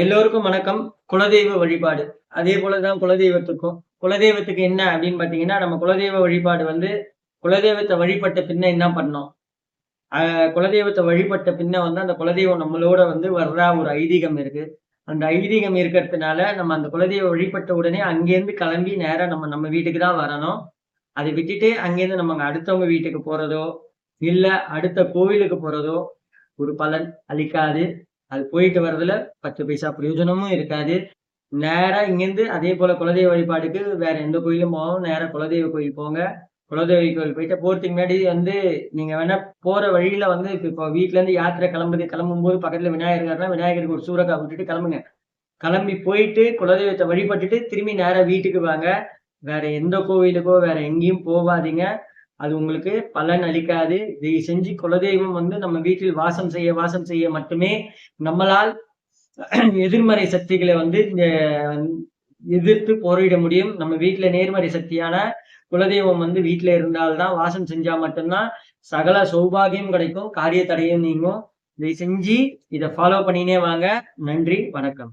எல்லோருக்கும் வணக்கம். குலதெய்வ வழிபாடு. அதே போலதான் குலதெய்வத்துக்கும். குலதெய்வத்துக்கு என்ன அப்படின்னு பாத்தீங்கன்னா நம்ம குலதெய்வ வழிபாடு வந்து குலதெய்வத்தை வழிபட்ட பின்ன என்ன பண்ணோம்? குலதெய்வத்தை வழிபட்ட பின்ன வந்து அந்த குலதெய்வம் நம்மளோட வந்து வர்றா ஒரு ஐதீகம் இருக்கு. அந்த ஐதீகம் இருக்கிறதுனால நம்ம அந்த குலதெய்வ வழிபட்ட உடனே அங்கேருந்து கிளம்பி நேரம் நம்ம நம்ம வீட்டுக்கு தான் வரணும். அதை விட்டுட்டு அங்கேருந்து நம்ம அடுத்தவங்க வீட்டுக்கு போறதோ இல்ல அடுத்த கோவிலுக்கு போறதோ ஒரு பலன் அளிக்காது. அது போயிட்டு வர்றதுல பத்து பைசா பிரயோஜனமும் இருக்காது. நேராக இங்கேருந்து அதே போல் குலதெய்வ வழிபாடுக்கு வேற எந்த கோயிலும் போவோம் நேராக குலதெய்வ கோயில் போங்க. குலதெய்வ கோயில் போயிட்டு போகிறதுக்கு முன்னாடி வந்து நீங்கள் வேணால் போகிற வழியில் வந்து இப்போ வீட்டிலேருந்து இருந்து யாத்திரை கிளம்புது கிளம்பும்போது பக்கத்தில் விநாயகர்னா விநாயகர் இருக்காருன்னா விநாயகருக்கு ஒரு சூறக்கா விட்டுட்டு கிளம்புங்க. கிளம்பி போயிட்டு குலதெய்வத்தை வழிபட்டுட்டு திரும்பி நேராக வீட்டுக்கு வாங்க. வேற எந்த கோவிலுக்கோ வேற எங்கேயும் போகாதீங்க. அது உங்களுக்கு பலன் அளிக்காது. இதை செஞ்சு குலதெய்வம் வந்து நம்ம வீட்டில் வாசம் செய்ய வாசம் செய்ய மட்டுமே நம்மளால் எதிர்மறை சக்திகளை வந்து இந்த எதிர்த்து போரிட முடியும். நம்ம வீட்டுல நேர்மறை சக்தியான குலதெய்வம் வந்து வீட்டுல இருந்தால்தான் வாசம் செஞ்சா மட்டும்தான் சகல சௌபாகியம் கிடைக்கும் காரிய தடையும் நீங்கும். இதை செஞ்சு இதை ஃபாலோ பண்ணினே வாங்க. நன்றி வணக்கம்.